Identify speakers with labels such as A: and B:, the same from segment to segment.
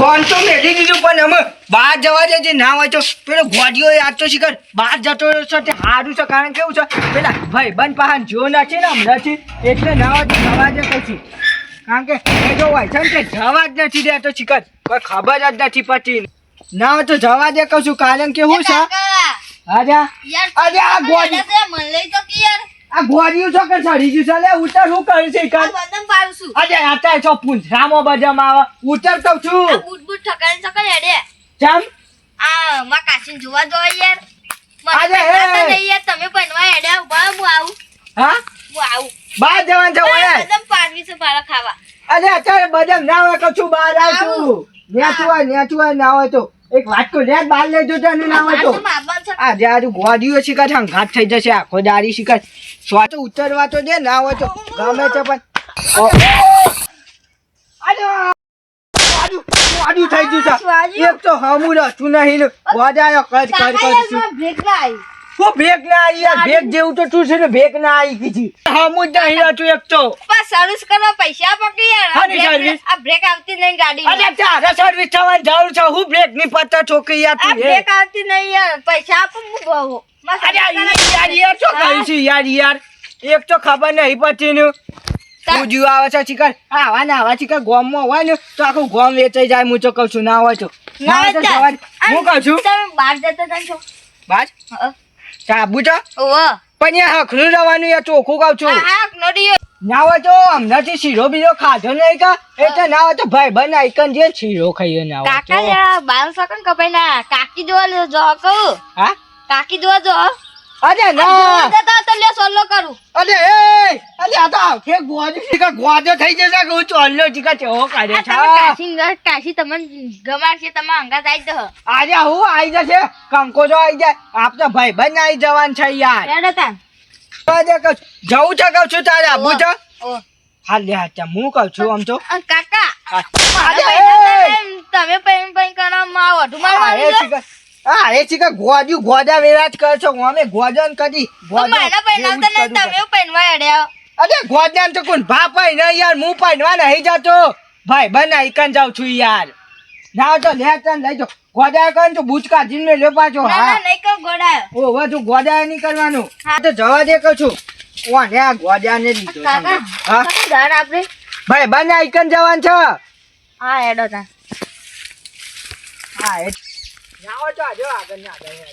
A: Phone તો મેલી દીધું પણ અમે બહાર જવા દે જે ના હોય તો. પેલો ગોડીઓ યાદ તો શીખર બહાર જતો રહ્યો છે તે સારું છે કારણ કેવું છે પેલા ભાઈ બન પહાન જો નથી ને નથી એટલે ના હોય તો જવા દે કહું છું કારણ કે એ જો હોય છે ને તે જવા જ નથી દેતો શીખર કોઈ ખબર જ નથી પડતી. ના હોય તો જવા દે કહું છું કારણ કે શું છે? હાજા અરે આ ગોડી. આ ગોડીયું છો કે ગયું છે? લે ઉતર શું કરે છે શીખર અરે અત્યારે છો. પૂંછરામાં બજામાં આવે. ઉતર તો છું. ચમ?
B: જોવા દો યાર.
A: આજે,
B: મને
A: એ.
B: પૈસા નહીં યાર. તમે પૈણવા હેડ્યા ઊભા રહો, હું આવું.
A: હા?
B: હું આવું.
A: બહાર જવાનું છે ઓય.
B: બદામ પાડવી છે મારા ખાવા.
A: અરે અત્યારે બદામ ના હોય છું બહાર આવું નેચું હોય નેચું હોય ના હોય તો. એક વાત તો લે બાર લેજો તો અને ના હોય તો.
B: આજે મારવાનું છે.
A: આ જ્યારે ગોડીઓ શીખર ઘાટ થઈ જશે આખો દારી શીખર સ્વાતો ઉતરવા તો દે ના હોય તો ગમે છે પણ. થઈ ગયું છે. એક તો હમું હતું નહીં ગોડાયો કર કર
B: કાકા
A: તો ભેગ ના આવી યાર ભેગ જેવું તો તું છે ને ભેગ ના આવી કીધી. હમું જ નહીં હતું એક તો.
B: બસ સર્વિસ કરવા પૈસા પકડી યાર આ બ્રેક-
A: સર્વિસ?
B: આ બ્રેક આવતી નહીં ગાડી
A: અરે તારે સર્વિસ થવાની જરૂર છે. હું બ્રેકની પત્તા છોકરી યાર
B: આ
A: તું
B: બ્રેક આવતી નહીં યાર. પૈસા આપું હું બહુ.
A: અરે યાર યાર શું
B: હા?
A: કહ્યું છે? યાર યાર એક તો ખબર નહીં પડતી નું. ઉજ્યું આવે છે ચિકન. આવા ને આવા ચિકન ગોમમાં હોય ને તો આખું ગોમ વેચાઈ જાય હું તો કહું છું ના હોય તો. હોય. હું કહું છું?
B: બહાર જતા હા.
A: સાબુ તો. પણ યાર હખલું રહેવાનું યાર ચોખ્ખું કહું છું. ના હોય તો હમણાંથી શીરો બીરો ખાધો નહીં કા? એટલે ના હોય તો ભાઈ બન આઈકન જે શીરો ખાઈએ ના
B: કાકા બાલ સકન કપાઈ ના. કાકી લ્યો જો કહું.
A: હા?
B: કાકી જોવા જો.
A: અરે ના.
B: જતા તો સોલો કરું.
A: અરે એ અરે આ તો આખે ગોજો ચીકા ગોજો થઈ જશે કે હું ચોલ્લો ટીકા ચેવો કાઢે છે?
B: કાશી કાશી તમને ગમાડશે તમે અંગા આવી દો
A: આજે હું આવી જશે? કંકોજો આવી જાય. આપ તો ભાઈ બન આવી જવાન છે યાર.
B: રેડો તા.
A: આજે કહું જવું છે કહું છું તારે આબુ છે? હાલ લે હાચા હું કહું છું આમ તો.
B: કાકા તમે પૈન પૈન કરો માં ઓઢું
A: ચીકા એ ચીકા ગોજુ ગોજા વેરાજ કર છો. અમે ગોજન કદી
B: તો મારા નહીં તમે
A: અરે ગોજાન તો કોણ ભા પાઈ ને યાર હું પહેરવા નહીં જતો. ભાઈ બના ઇકન જાઉં છું યાર. જાવ તો લે તન લઈ જો ગોજા કન તો બુચકા મેં લે પાછો હા.
B: ના નહીં કર ગોડા
A: ઓ વધુ ગોડા નહીં કરવાનું.
B: હા.
A: તો જવા દે કહું છું. ઓને આ ગોડા ને લીધો હા.
B: કાકા આપણે
A: ભાઈ બના ઇકન જવાન છે.
B: હા એડો તા.
A: હા એ જાઓ તો આજો આગળ ને આગળ ને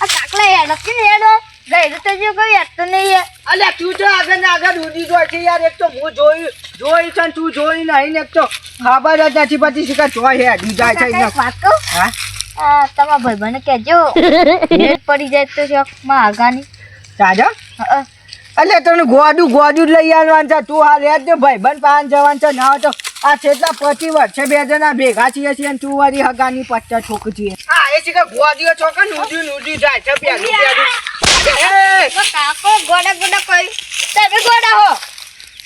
B: આ કાકલા હેડો કે હેડો? ગઈ તો જો કોઈ હેડ તો નહીં હે.
A: અલ્યા તું તો આગળ ને આગળ ઉડી છે યાર એક તો હું જોઈ જોઈ છે તું જોઈ નહીં ને એક તો ખબર જ નથી પછી જોઈ હે જાય છે
B: વાત? કહું
A: હા
B: તમારા કહેજો. પડી જાય તો શોખમાં આગાની
A: તાજા
B: હા,
A: અલ્યા તને ગોડું ગોડું લઈ આવવાનું છે. તું હાલ ભાઈ બન પાન જવાનું છે ના તો આ છેલ્લા પચી વર્ષે બે જણા ભેગા છીએ છીએ ને તું વારી હગાની પચ્ચા છોક છીએ હા એ શીખર ગોડીઓ છોકર નુડી નુડી જાય છે બે પેલું એ
B: તો કાકો ગોડા ગોડા કઈ તમે ગોડા હો?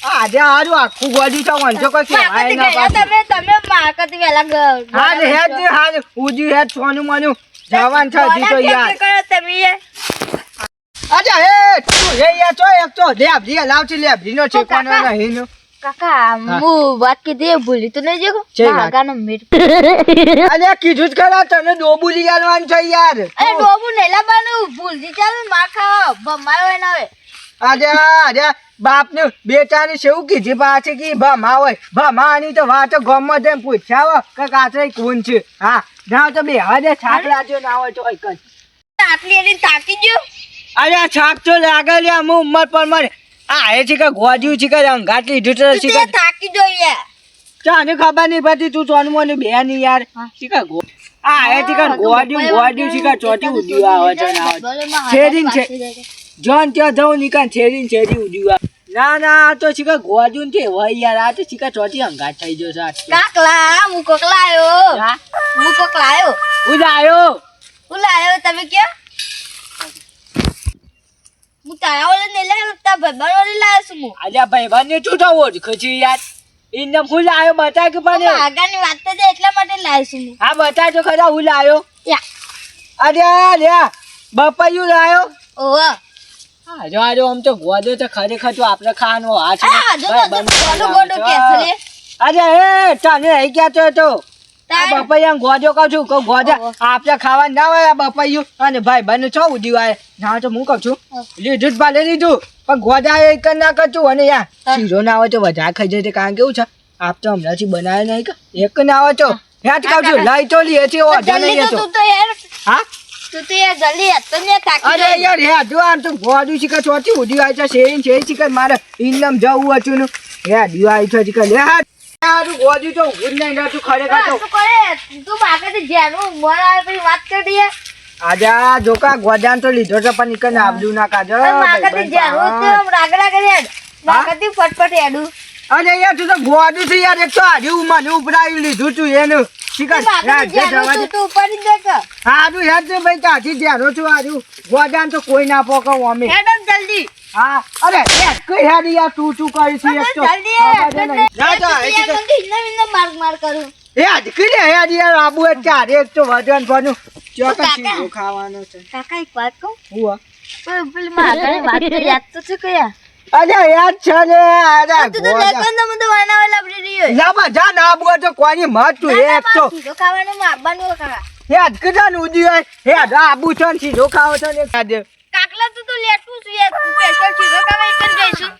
A: આજે હારું આખું ગોદી છો વાંચો કોઈ કહેવાય
B: આય
A: ના
B: તમે તમે માકત વેલા
A: હેડ ને હાલ ઉજી હેજ સોનું મનું. જવાન છે જી તો યાર.
B: તમે?
A: અચ્છા હે તું હે યા ચો એક તો લે લાવતી લેબડી નો છે
B: કોનો
A: નહીં
B: કાકા હું. વાત કીધી ભૂલી તો નહીં જગો? માગાનો મીઠ.
A: અરે કીધું જ ખરા તને ડોબુ લઈ આવવાનું છે યાર.
B: અરે ડોબુ નહીં લાવવાનું ભૂલથી ચાલ માખા ભમાયો હોય ના આજે
A: અરે અરે બાપ ને બેટાની સેવું કીધી પાછી કે ભમા હોય. ભમાની તો વાતો ગમમાં તેમ પૂછ્યા કે કાચરે કોણ છે. હા ના તો બે હવે છાક લાજો ના હોય તો
B: આટલી એની તાકી ગયો?
A: અરે છાક તો લાગે લે હું ઉંમર પર મારે આ એ છે કે ગોજ્યું ચીકા કે અંગાટ લીધું તો છે
B: તે
A: કે
B: તાકી જોઈએ
A: ચાને ખબર નહીં પડતી તું ચોનમો ને બે ની યાર. ચીકા ગો આ એ ચીકા કે ગોડ્યું ગોડ્યું શીખા ચોટી ઉડ્યું આવે છે ના આવે છે. જોન ત્યાં જવું નીકળ છેરી છેરી ઉડ્યું ના ના આ તો ચીકા ગોડ્યું ને હોય યાર. આ તો ચીકા ચોટી અંગાટ થઈ જશે આ
B: કાકલા હું કોક
A: હા?
B: હું કોક લાયો
A: હું લાયો
B: હું લાયો તમે ક્યાં? હું તારા ઓલે ને લઈ આવતા ભાઈબંધ ઓલે લાયો છું હું.
A: અલ્યા ભાઈ ને શું થવો જ ખુશી યાર. એને હું લાયો બતા કે પણ
B: આગળની વાત તો છે એટલા માટે લાયો છું હું.
A: હા બતા તો ખરા હું લાયો. અરે અરે બપાયું લાયો?
B: ઓહો.
A: હા જો આ જો આમ તો ગોદો તો ખરેખર તો આપણે ખાવાનો આ છે.
B: લે
A: અરે એ તને રહી ગયા તો તો. આ બપૈયા ગોજો કહું છું કહું ગોજા આપણે ખાવા ના હોય આ બપૈયું અને ભાઈ બંને છો ઉડી વાય ના તો હું કહું છું લીધું જ લીધું. પણ ગોજા એક જ ના કરતું. અને યાર શીરો ના આવે તો વધારે ખાઈ જાય કારણ કેવું છે? આપ તો હમણાંથી બનાવે નહીં કે? એક ના આવે તો. યાદ કહું છું લઈ તો લઈએ છીએ વાંધો નહીં
B: તો
A: હતો હા?
B: તું તો યાર જલ્દી હતો ને
A: અરે યાર હે જો આમ તો ગોડું શીખર ચોથી ઉડી આવી છે શેરી શેરી શીખર મારે ઇન્દમ જવું હતું ને. હે છે લે હા હારું ગોડું તો ઊભું જ નહીં રહેતું ખરેખર તો.
B: તું કરે તું બાકાથી જેનું મન આવે પછી વાત કરી દઈએ.
A: આજે જોકા ગોજાન તો લીધો છે પણ ઈકન આબડું ના કાઢો.
B: બાકાથી જેનું તે આમ રાગ રાગ ફટફટ હેડું.
A: અરે યાર તું તો ગોડું છે યાર એક તો હાર્યું મને ઉપરાયું લીધું તું એનું. હારું તો ભાઈ તાથી ધ્યાનો છું હારું ગોજાન તો કોઈ ના પોકો અમે
B: હેડમ જલ્દી.
A: હા અરે કઈ હેડી યાર તું તું કરી છે? એક તો ખબર જ. ના તો એ
B: ઇન્ના વિન્ના માર માર કરું.
A: એ આજ કઈ યાર યાર આબુ જ ચાર એક તો વજન ભનું. ચોકન
B: કાકા.
A: શીરો ખાવાનો છે?
B: કાકા એક વાત કહું?
A: હું
B: પેલી પેલી માગણી વાત તો યાદ તો છે કયા
A: અરે યાર છે ને અરે
B: તું તો લેકન તો મને વાના લાબડી રહ્યો
A: લાબા જા ના આબુ તો કોની મત તું એક તો.
B: સીધો ખાવાનું માં આવવાનું કાકા
A: હે આજ કીધા ને હે આજ આબુ છે ને ખાવો છે ને
B: તું તો લેટું તું સ્પેશિયલ સીધો ખાવા એકન જઈશું.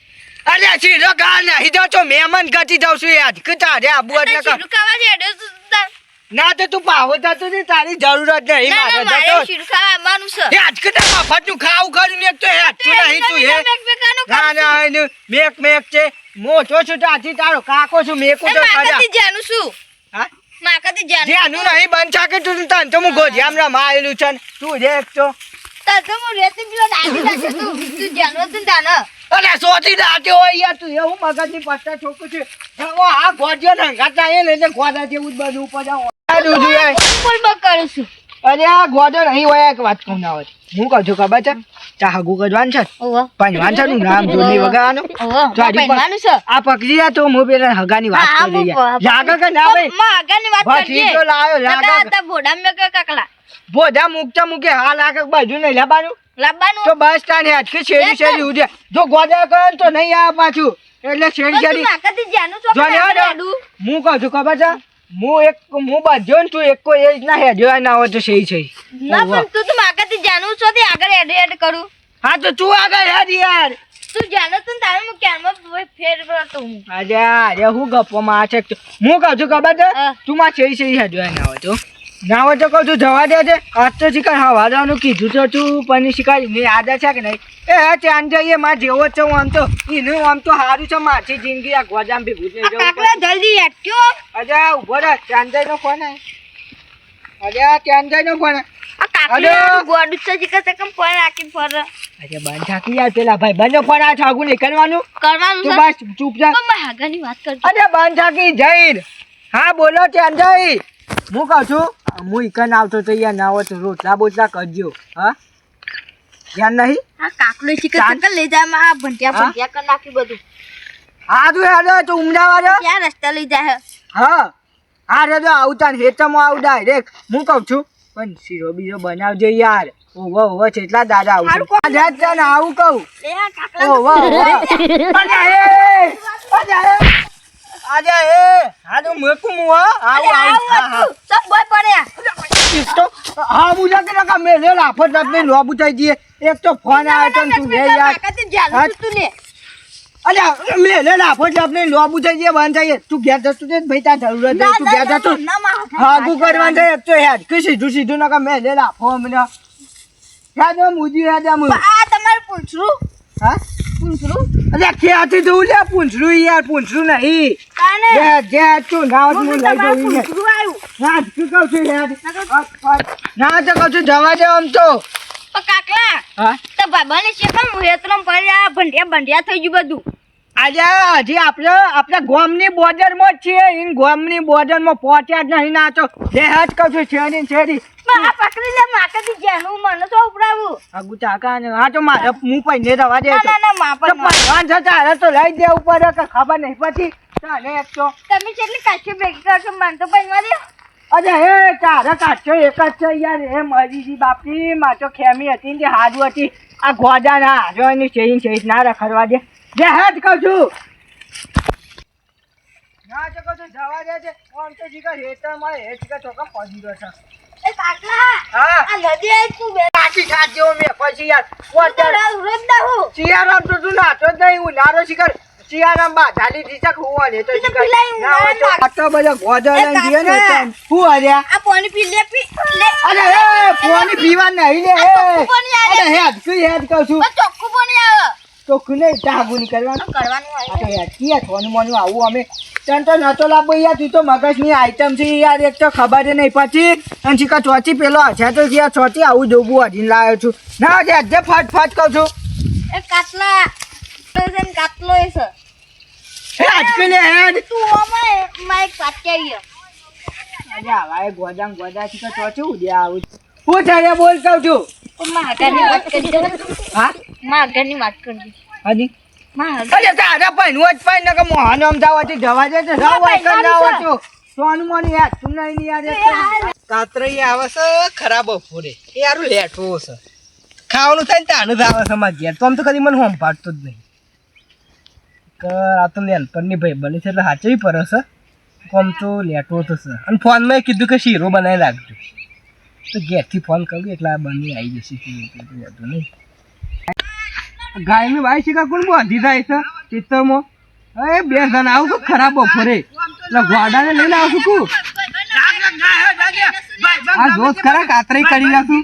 A: અરે સીધો ખા ને. હીધો તો મહેમાન ગતિ જાઉં છું યાર કીધા રે આબુ
B: અને
A: એટલે
B: સીધું ખાવા દે હેડે તું
A: ના તો તું પાવો થતું ને તારી જરૂર નહીં.
B: ના ના
A: મારે
B: મારે
A: જતો
B: સીધું ખાવા છે.
A: હે આજ કીધા નું ખાવું ખરું ને એક તો હે તું નહીં તું હે. ના ના મેક મેક છે. મોટો છું તાથી તારો કાકો છું મેકું
B: છું.
A: તો
B: એ જાનું છું
A: હા?
B: માકાથી જાનું
A: ધ્યાનું નહીં બંધ થાકે તું તને. તો હું ગોધ્યામમાં આવેલું છે તું દેખ તો.
B: તાર હું રેતી પેલો દાદી લાગે તું તું જાનું હતું ને
A: અરે સોથી દાટે હોય યાર તું એવું મગજની પત્તા ઠોકું છે. હવે આ ગોધ્યો ને ગાતા એ ને ગોધા જેવું જ બધું ઉપર જાવ
B: બોલ બોલ કરું છું.
A: અરે આ ગોધો નહીં હોય એક વાત કહું ના હોય. હું કહું છું ખબર છે? ચા હગું કરવાનું છે? પંજવાન છે નું નામ વગાડવાનું? આ પકડી જા તો હું પેલા હગાની વાત કરી
B: હા,
A: લાગે કે ના ભાઈ?
B: વાત
A: લાયો
B: ભોડા મેં કાકલા
A: બોધા મૂકતા મૂકે હાલ આગે બાજુ નહીં લાવવાનું
B: લાવવાનું
A: તો બસ તાને હેઠ કે શેરી શેરી ઉડે જો ગોદા કરે તો નહીં આવે પાછું. એટલે શેરી શેરી
B: છો
A: આ. હું કહું છું ખબર છે? હું એક હું બાંધ્યો ને તું એક કોઈ એ જ ના હેડ્યો ના હોય તો સહી છે
B: ના પણ તું તો માકાથી જાણું છો તે આગળ એડ એડ કરું.
A: હા તો તું આગળ હેડ યાર.
B: તું જાણો તું તારે હું ક્યારમાં ફેર ફેરવતો હું.
A: આજે અરે હું ગપ્પોમાં આ છે. હું કહું છું ખબર છે? તું માં છે સહી હેડ્યો ના હોય તો. ના હોય તો કહું છું જવા દે છે આજ તો શિકાર હવાદાનું કીધું તો છું પણ શિકાર એની આદત છે કે નહીં? એ ચાંદ જઈએ માં જેવો છે હું આમ તો એનું આમ તો સારું છે મારી જિંદગી આ ગોજામ ભેગું જ નહીં જવું
B: જલ્દી
A: અરે ઊભો રહે ચાંદાઈ નો ફોન અરે આ ચાંદાઈ નો ફોન
B: આ કાકલા ગોડું છે જીકા છે ફોન રાખી ફર?
A: અરે બંધ થાકી યાર પેલા ભાઈ. બંને ફોન આ છાગું નહીં કરવાનું.
B: કરવાનું
A: તું બસ ચૂપ જા.
B: વાત
A: અરે થાકી જઈન હા બોલો ચાંદાઈ હું કહું છું હું ઇકન આવતો તો યાર ના હોય તો રોટલા બોટલા કરજો હા? ધ્યાન નહીં?
B: આ કાકલો ચિકન
A: ચાંદ-
B: લઈ જાય માં ભંટિયા ભંટિયા કર નાખી બધું.
A: હા તું હેડો તો ઉમદાવાદ
B: ક્યાં રસ્તા લઈ જાય
A: હા હા રે આવતા ને હેતમાં આવ ડાયરેક્ટ હું કહું છું પણ શીરો બીજો બનાવજો યાર. ઓવો ઓવો કેટલા દાદા આવું આ તને આવું કહું. ઓવો ઓવો અરે એ અરે એ. હા તો મેકું હા. આવું આવું હા હા
B: સબ બોય પડ્યા
A: એક તો હા મુજા કે ના મેલે લાફો લોબુ થઈ જઈએ એક તો ફોન આવ્યો તો તું રે યાર.
B: તું ને?
A: અલ્યા મેલે લાફો તમને લોબુ થઈ જઈએ બંધ તું ઘેર જતું છે ભાઈ તાર જરૂરત
B: ના,
A: નહીં તું ઘેર જતું
B: ના, હાથ
A: કરવાનું છે એક તો હેડ કે સીધું સીધું નકા મેલે લાફો અમને. યાદ મુજી યાદ
B: આ તમારું પૂંછડું
A: હા? અલ્યા ક્યાંથી જવું લે પૂંછડું યાર પૂંછડું નહીં. જે જે તું ના હું લઈ
B: તમારું
A: જવું યાર
B: પૂંછડું આવ્યું.
A: ના શું કહું છું યાર? ના તો કહું છું જવા દે આમ તો.
B: કાકલા
A: હા?
B: તો બાબાને કેમ હેતરમ પડ્યા ભંડિયા ભંડિયા થઈ ગયું બધું.
A: આજે હજી આપણે આપણે ગોમની બોર્ડરમાં જ છીએ. ઈન ગોમની બોર્ડરમાં પહોંચ્યા જ નહીં ના તો. દેહાત કહું છું
B: પણ આ પકડી લે માકાથી જેનું મને તો ઉપડાવું.
A: આગુ ચાકા ને હા તો મારે હું પૈને રવા દે
B: ના ના માં પણ
A: પૈવાન છે તારે તો લઈ દેવું પડે કે ખબર નહીં પછી તને એક તો.
B: તમે કેટલી કાચી ભેગી કરશો મને તો પૈવા દે.
A: અરે હે તારે કાચો એક જ છે યાર. એ મરીજી બાપી માં તો ખેમી હતી ને હાજુ હતી. આ ગોડા ના હાજો એની ચેઈન ચેઈન ના રખડવા દે. જે હેડ કહું છું ના તો જવા દે છે. આમ તો જીગર હેતરમાં હે જીગર ચોકા પડી રહ્યો છે.
B: એ કાકા
A: હા.
B: આ નદી તું બે
A: કાચી ખાત જેવો મેં પછી યાર. વોટર.
B: હું.
A: સિયારામ તો તું નાતો જ નહીં હું નારો શિકર. સિયારામ બા જાલી દીચક હું ને તો
B: તો
A: શિખર ના હોય તો બધો ગોજો લઈને ને હું
B: આ પાણી પી લે પી લે.
A: અરે એ પાણી પીવા નહીં લે. અરે હેડ કઈ હેડ કહું છું.
B: ચોખ્ખું પાણી આવે.
A: તો કુને ટાગુ ની કરવાનું.
B: કરવાનું
A: આ
B: હોય
A: યાર કિયા થોનું મોનું આવું અમે? તન તો નતો લાવો યાર તું તો મગજની આઈટમ છે યાર એક તો ખબર નહીં પછી અને ચીકા ચોથી પેલો હશે તો યાર ચોથી આવું જોબું હજીને લાવ્યો છું. ના જે આજે ફટ ફટ કહું છું.
B: એ કાટલો કાતલો એ સર
A: હે આજકલે હેડ
B: તું ઓમાં માઈક પાટિયા
A: અરે આવા એ ગોજામ ગોજા ચીકા ચોથી ઉડ્યા આવું. હું તારે બોલ કહું છું.
B: તો માં વાત કરજો
A: હા?
B: માં વાત કરજો
A: હજી. અરે તારા પણ જ પણ કે મોહન અમદાવાદ જવા દે છે રાવ વાય ના હોય સોનું મોની યાર તું નહીં યાર
C: કાતરઈ આવે છે ખરાબ બપોરે. એ યારું લેટવો છે. ખાવાનું થાય ને તાનું જ આવે છે મારા ઘેર. તો આમ તો કદી મને હોમ પાડતો જ નહીં. આ તો નાનપણની ભાઈ બની છે એટલે સાચવી પડે છે. કોમ તો લેટો તો છે અને ફોનમાં કીધું કે શીરો બનાવી રાખજો. તો ઘેરથી ફોન કરું એટલે આ બંને આવી જશે વધુ નહીં ગાયની ભાઈ શીખા કોણ બાંધી થાય છે ચિત્તરમાં એ બે જણ આવું તો ખરાબ બપોરે એટલે ગોડાને લઈને આવું છું આ દોસ્ત ખરા કાતરી કરી નાખું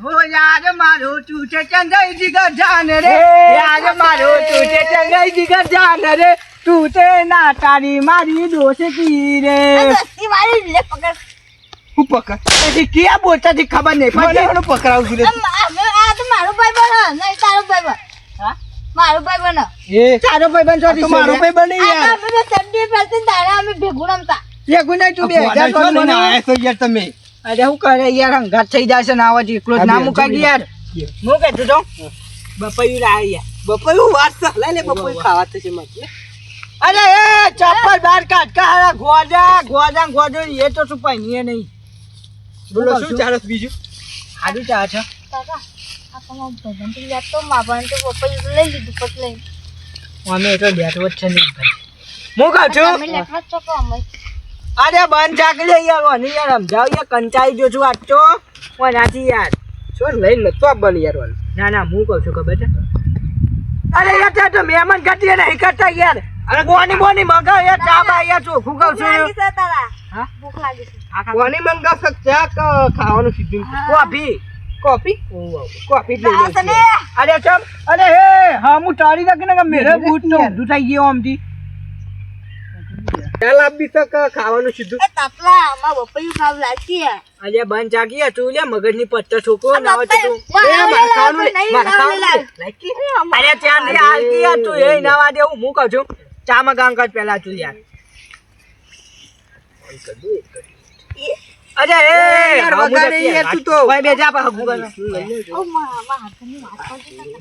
A: હો યાર મારો તું છે ચંગાઈ જાન રે યાર મારો તું છે ચંગાઈ જીગર જાન રે તું તે ના તારી મારી દોસ્તી રે
B: દસ્તી લે પકડ
C: હું પકડ.
A: પછી ક્યાં બોલતા થી ખબર નહીં.
C: મને
A: પડતી
C: એનો પકડાવું છું
B: આ તો મારો ભાઈ બને નહીં તારો ભાઈ બને.
A: હા?
B: મારો ભાઈ બને.
C: એ?
A: તારો ભાઈ
C: આ તો મારો ભાઈ બની યાર.
B: અમે તો ભેગું રમતા.
A: ભેગું નહીં તું બે હજાર પણ મને-
C: આયા યાર તમે.
A: અરે હું કરે યાર અંગાત થઈ જશે ને આવા એકલો જ ના મુકાઈ યાર. હું કહેતો તો? બપૈયું લાય યાર
C: બપોર હું વાત લઈ લે બપોર ખાવા થશે મારે.
A: અરે એ ચપ્પલ બહાર કાઢ કાળા ગોજા ગોજા ગોજો એ તો શું પહેરીએ નહીં.
C: બોલો શું ચાલે છે બીજું?
A: સારું ચા છે?
B: કાકા આ તમારો તો યાદ તો માભાને તો પપ્પા લઈ લીધું પછી લઈ
A: અમે એટલો લેટવો જ છે ને હું કહું છું?
B: તમે લેટવા જ છો કે અમે.
A: અરે બંધ ચાકી લે યાર ઓની યાર સમજાવ યાર કંટાળી જો છું આજ તો. ઓનાથી યાર
C: શું લઈ નતો આપવાનું યાર
A: ના ના હું કહું છું ખબર છે? અરે યાર ત્યાં તો મહેમાન ગતિ નહીં કરતા યાર અરે બોની બોની મગાવ યાર ચા બા યાર કહું
B: ભૂખ
A: છું?
B: લાગી
A: હા?
B: ભૂખ લાગી છે.
C: કોની મંગાવશે ચા કે ખાવાનું સીધું.
A: કોફી.
C: કોફી? કોફી લઈ
B: ના,
C: યાર.
A: અરે ચમ અરે હે હા હું ટાળી રાખી ને મેરે બૂટ તો ઊંધું થઈ ગયો આમથી
C: ચા લાવવી છે કે ખાવાનું સીધું.
B: એ તાપલા આમાં બપૈયું ખાવ લાગી
A: બંધ ચાકી યાર તું લે મગજની પત્તર છોકરો ના હોય તો.
C: એ મારે ખાવાનું
B: નહીં,
C: મારે ખાવાનું. લાયકી?
A: અરે ત્યાંથી હાલકી યાર તું એ નવા દે હું કહું છું. ચામાં ગામ કર પેલા તું યાર. અરે એ
C: યાર, વગાડે યાર. તું તો.
A: ભાઈ બે જા પા હગું
B: ઓ મા મા હાથની વાત કરતી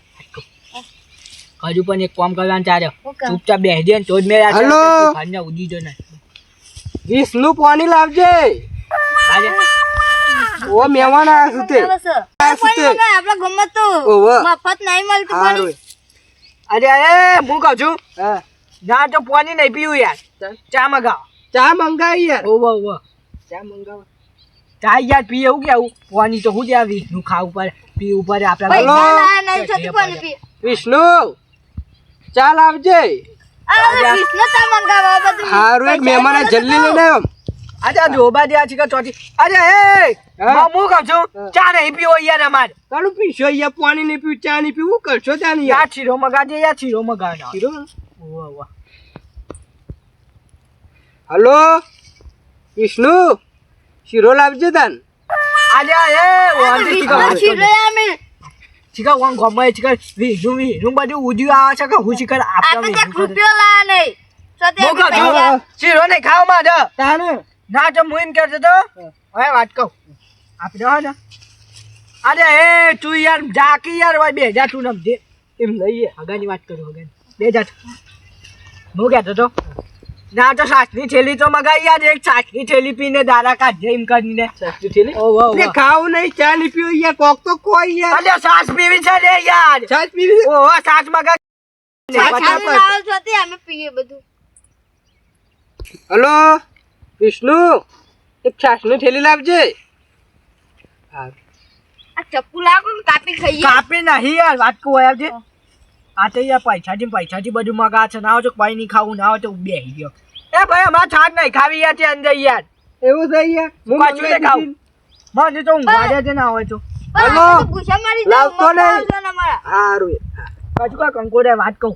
A: હજુ પણ એક કામ કરવાનું ચાલે ચૂપચાપ બેસી દે ને તો જ મેં આ
C: હલો?
A: ખાઈને ઉડી જો ને.
C: વિષ્ણુ પાણી લાવજે.
A: આજે
C: ઓ મહેમાન આવ્યા
B: સુતે.
C: આ શું
B: કોઈ
C: તે?
B: વગર આપણા ગામમાં તો. મફત નહીં મળતું પાણી.
A: અરે એ હું કહું છું.
C: હા.
A: ના તો પાણી નહીં પીવું યાર. ચા મગાવ.
C: ચા મંગાવી યાર.
A: ઓવો ઓવો
C: ચા મંગાવ.
A: ચા યાર પીએ એવું કેવું પાણી તો હું ત્યાં વિષ્ણુ ખાવું પડે પીવું પડે આપણે.
C: વિષ્ણુ ચા લાવજે. હારું એક મહેમાન જલ્દી લઈને આવ્યો
A: ધોબા દે છે કે ચોથી. અરે એ
C: હા?
A: કહું છું? ચા નહીં પીવો યાર અમારે.
C: પીશો અહીંયા પાણી નહીં પીવું ચા નહીં પીવું કરશો ચા નહીં
A: યાર?
C: યાર
A: મગા મગાજે યાર છીરો મગા
C: હીરો? હલો? વિષ્ણુ? શીરો લાવજો તન.
A: આજે એ વાંધી
B: વિષ્ણુ અમે.
A: છીકા વાંગ ગમે બધું ઉડ્યું આવે છે કે હું
B: આપણે રૂપિયો નહીં.
C: તાને.
A: ના તો હું એમ કહેતો તો હવે વાત કહું. આપણે હો ને અરે એ તું યાર જાકી યાર ભાઈ બે જા તું નમજે
C: એમ લઈએ.
A: હગાની વાત કરું હગાની. બે જા. હું કહેતો તો? ના તો સાસની થેલી તો મગાઈ યાર એક સાસની થેલી પીને દાદા કાઢજે એમ કરીને.
C: સાસની થેલી?
A: ઓ
C: ખાવું નહીં ચા નહીં પીવું યાર કોક તો કોઈ યાર.
A: અલ્યા સાસ પીવી છે લે યાર.
C: સાસ પીવી
A: ઓ સાસ મગા
B: અમે પીએ બધું.
D: હલો વિષ્ણુ એક છાશની થેલી લાવજે.
B: આ ચપ્પુ લાવો કાપી ખાઈએ.
A: કાપી નહીં યાર વાત કહું યાર જે આ તો યાર પૈસાથી ને પૈસાથી બધું મગા છે. ના હોય તો કઈ નહીં ખાવું ના હોય તો બે ગયો. એ ભાઈ અમારે છાટ નહીં ખાવી યાર ત્યાં અંદર યાર.
D: એવું થઈ યાર? હું
A: પાછું નહીં ખાવું મને તો ઊંઘવા દે છે ના હોય તો.
D: હલો. લાવતો નહીં. સારું
A: કંકોડે વાત કહું?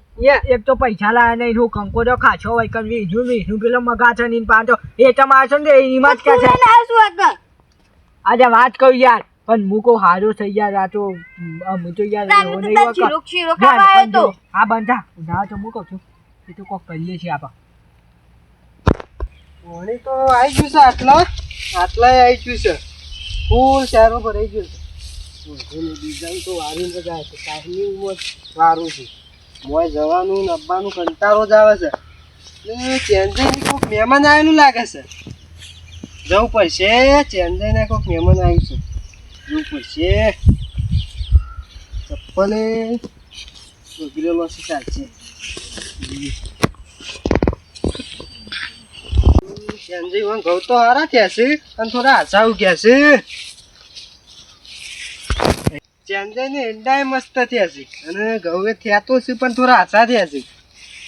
A: એક તો પૈસા લાયા નહીં હું કંકોડો ખાછો હોય કન વીજું વીજું પેલો મગા છે ની પાંચો એ તમારે છે ને એમાં જ કે છે? આજે વાત કહું યાર. પણ મૂકો હારો થઈ યાર આ તો હું તો યાર એવો નહીં હોય
B: ચીરોક ચીરોક આવ્યો તો.
A: આ બંધા. ના તો મૂકો છું. એ તો કોક કરીએ છીએ આપા.
D: પાણી તો આવી ગયું છે આટલા. આટલા આવી ગયું છે. ફૂલ ચારો ભરાઈ ગયું છે. ડિઝાઇન તો વારું આવે છે. કારની ઉંમર વારું છે. મોય જવાનું ને આવવાનું કંટાળો જ આવે છે. ચેન્જઈ કોઈક મહેમાન આવેલું લાગે છે. જવું પડશે ચેન્જઈને કોઈક મહેમાન આવ્યું છે જવું પડશે ચપ્પલે બગડેલો છે સંજય વાં ઘઉં તો હારા થયા છે અને થોડા હસાવું ગયા છે ચેન્જઈ ને એંડા મસ્ત થયા છે અને ઘઉં થયા તો છે પણ થોડા હાસા થયા છે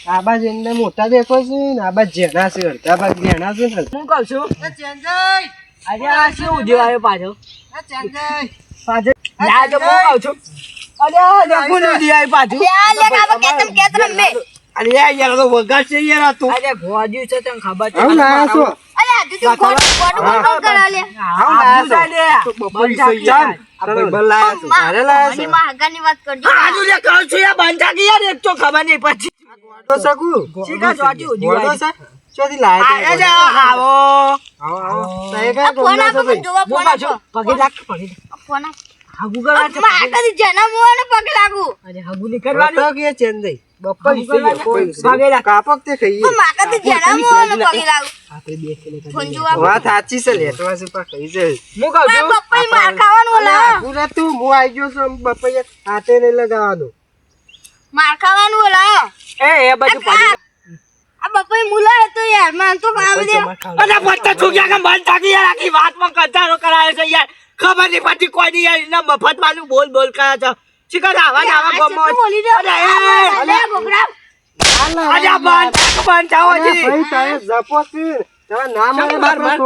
D: આ બાજ એંડા મોટા દેખો છે ને આ બાજ ઝેણા છે અડધા ભાગ ઝેણા છે
A: હું કહું છું
D: ચેન્જઈ
A: આજે આ શું ઉદ્યોગ આવ્યો પાછો? પાછો? ના તો હું કહું છું. અરે આ દેખો ને આવ્યો પાછું.
B: લે, લે, કાકા, કેતન, કેતન, બે.
A: અરે યાર તો વગર છે યાર આ અરે ગોજ્યું છે તને ખબર છે?
B: તું કરા લે.
A: લાયા
B: માં હગાની વાત કરજો.
A: આજુ લે કહું છું યાર બંધા કે યાર એક તો ખબર નહીં પછી
D: તો શકું
A: શીખા જોજો ઉદ્યોગ
D: છે ચોથી લાયા છે
A: આવો
D: આવો. આવો. તો એ
B: ફોન આપો મને જોવા ફોન આપો.
A: પગે લાગ પગે
B: ફોન આપો.
A: હા ગૂગલ છે
B: માં આગળથી જેના ને પગે લાગુ.
A: અરે હગુ નહીં કરવાનું.
D: તો કે ચેન્જઈ બપોર
A: હગુ કરવાનું. ભાગે રાખ.
D: કાપક તે ખાઈએ.
B: પણ માં આગળથી ને પગે લાગુ.
A: આપણે બે કિલો
B: ફોન જોવા
D: વાત સાચી છે લેટવા છે પણ કઈ છે
A: હું કહું છું
B: પપ્પાએ માર ખાવાનું
D: તું હું આવી ગયો છું બપૈયા હાથે નહીં લગાવવાનું.
B: માર ખાવાનું ઓલા.
A: એ એ બધું પડી
B: આ પપ્પાએ મુલા હતો યાર માન તો ખાવા દે.
A: અરે પત્તા છોકરા કે મન થાકી યાર આખી વાતમાં કચારો કરાયો છે યાર ખબર નહીં પડતી કોઈ નહીં યાર એના મફત માનું બોલ બોલ કરે છે શીખર આવા ને આવા ગમો
B: કેટલું બોલી દે.
A: અરે એ
B: બોકરા.
A: અરે બંધ બંધ થાઓ જી
D: ભાઈ તારે જપો છે તારા
A: વગરનું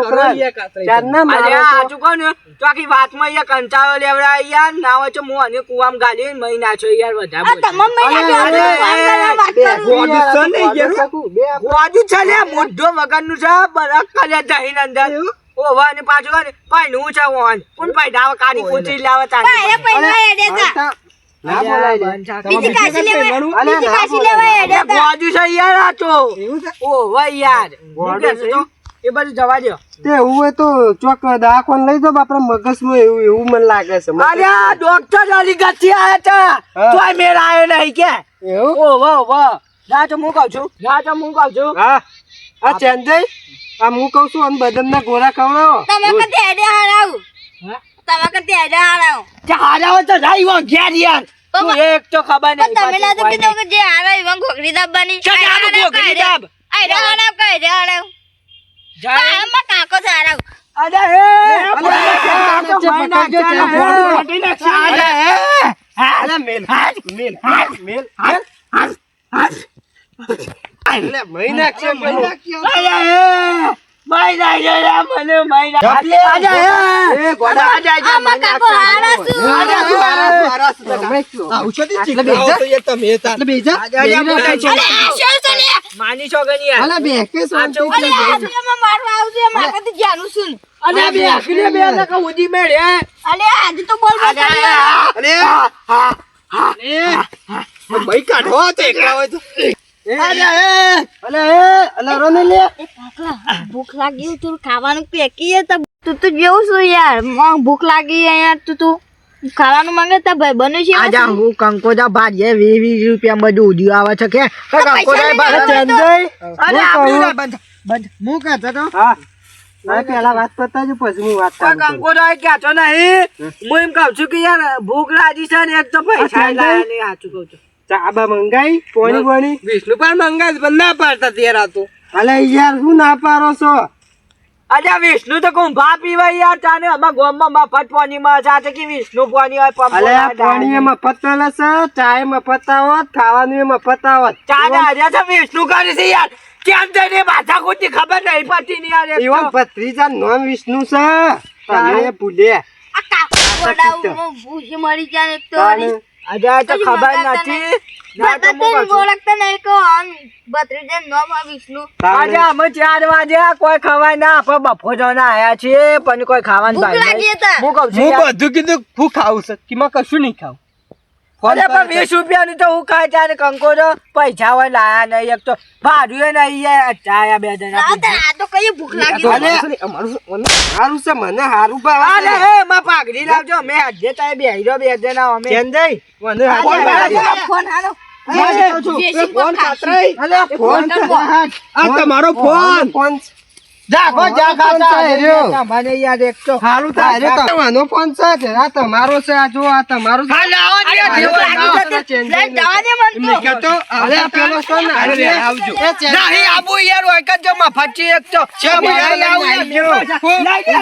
A: છે? લે મોઢો વગરનું છે બરક કર્યા જહીન અંદર. ઓવા ને પાછું પાણી છે ઓન. કોણ પાઈ દાવા કાઢી પૂછી લાવે
D: ના ના
A: આ તો.
D: એવું છે?
A: ઓવા યાર.
D: ગોળું
A: હું કહેતો
D: છે?
A: તો, એ બધું જવા દો
D: તે એવું હોય તો ચોક દવાખાને લઈ જાઓ આપણા મગજમાં એવું એવું મને લાગે છે.
A: આ
D: હા.
A: તોય મેળ આવ્યો નહીં કે.
D: એવું?
A: ઓ વાહ વાહ ના તો હું કહું છું. ના તો હું કહું છું.
D: હા. આ આ હું કહું છું અને બદામના ગોળા ખવડાવો.
B: તમે કતે એડે હારાવું.
A: હા?
B: તમે કતે એડે હારાવું
A: તે હારા તો જાય વો ઘેર યાર તું એક તો ખબર નહીં
B: તમે ના કીધું કે જે હારા એવા ઘોઘરી દાબવાની
A: આનું
B: હારાવ,
A: ઘોઘરી
B: આ
A: દાબ.
B: હારાવ, હારાવ.
A: જાય.
B: આમાં કાકો છે હારાવ.
A: અરે હે આ તો ભાઈ ના ચાલે, અરે હે
D: અલે મેલ મેલ મેલ અલે મહી નાખશે મહી નાખ્યો
A: અરે હે માઈ જાય જાય મને માઈ ના
D: જપલે,
A: અરે હે.
D: એ ગોડા.
A: અરે અરે
B: મને કાકો હારાસુ શું?
A: અરે શું? હારા શું?
D: આટલે બેજા. આટલે બેજા.
A: અરે અરે બોલે છે.
B: અરે આ શું છે લે?
A: માની છો ગની
D: અલે
A: આ ચૌદ
B: અરે આ પેલામાં મારવા આવજે મારે કતે જાનું સુન
A: અરે બે આખરે બે લખા કા ઉજી મેળે
B: અરે આજે તો બોલ બોલ
A: અરે
B: હા
D: અરે. ભાઈ કાઢો તે એકલા હોય તો.
B: ભૂખ લાગી તું ખાવાનું પેકીએ તું તો જેવું છું યાર. ભૂખ લાગી યાર તું તું. ખાવાનું માંગે તો ભાઈ બને છે
A: આજા હું ભાજીએ રૂપિયા બધું ઉધ્યું આવે છે કે? ભાજી અરે આપણું બંધ બંધ.
D: હું કહેતો તો હા. હવે પેલા વાત પતાવજો પછી હું વાત કરું.
A: કંકોદા કહેતો નહીં. હું? એમ કહું છું કે યાર ભૂખ લાગી છે ને એક તો પૈસા લાયા નહીં સાચું કહું છું.
D: ચા બા મંગાઈ? પોણી પોણી? વિષ્ણુ પણ મંગાઈ પણ ના પાડતા તેરા તો. અલે યાર શું ના પારો છો?
A: અરે વિષ્ણુ તો કોણ ભા પીવા યાર તાને? અમાર ગામમાં મફત પાણી માં છે કે વિષ્ણુ પાણી હોય પંપ
D: અલે આ પાણી એમાં પતલ છે ચાયમાં પતાવત ખાવાનું એમાં પતાવત
A: ચાડા આજે તો વિષ્ણુ કરે છે યાર. કેમ થઈને માથા કૂટી ખબર નહીં પડતી ની યાર
D: એવો ભત્રીજા નામ વિષ્ણુ છે. તને ભૂલે.
B: આ કાકુ વડાવું ભૂસી મરી જાય ને એક તો
D: તાને
A: આજે તો ખબર નથી. ના તો હું
B: ઓળખતા નહીં કહો. આમ ભત્રીજાનું નામ આ વિષ્ણુ.
A: આજે અમે ચાર વાગે કોઈ ખવાય ના આપણે બફો જવાના આયા છીએ પણ કોઈ ખાવાનું.
B: હતા.
A: હું કહું છું
D: હું બધું કીધું હું ખાવું છે. કિમાં કશું નહીં ખાવું
A: અરે પણ વીસ રૂપિયાની તો હું ખાય ત્યારે કંકોડો પૈસા હોય લાયા નહીં એક તો ભાડું એ નહીં ચાયા બે જણા
B: આ તો- કઈ ભૂખ લાગી
D: અમારું સારું છે મને સારું ભાવ
A: અરે હે માં પાઘડી લાવજો મે આજે તાય બે હીરો બે જણા અમે
D: મને
B: તો
D: ભાવે છે.
B: આ ફોન હાલો.
D: ફોન કાતરાઈ. ફોન આ તમારો ફોન. ફોન
A: જાગો જા ખાતા. તમારે યાર એક તો
D: થાય અરે તમારો ફોન છે. આ તમારો છે આ જો આ તમારો છે.
A: હા લાવો યાર,
D: અરે,
A: જેવો
D: લાવો,
A: લાવો.
D: લાવો,
B: દે મને તો.
D: કહેતો. અરે, પેલો છે ને, અરે, આવજો.
A: નહીં આબુ યાર હોય કે જો મફત છે એક તો
D: છે, યાર,
A: આવું યાર.
D: લઈને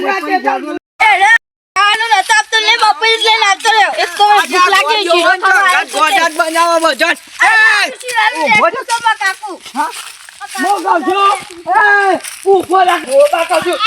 D: આવજો.
B: એ લે, બાપા લઈને આવતો રહ્યો. એક તો મને ભૂખ લાગી
A: તો ઘાટ ગોટાટ બનાવો બધો. એ!
B: શીરાનું
A: ઊભો
B: લેતું તો બા કાકુ.
A: હું છું, એ! ઊભો રાખ, છું.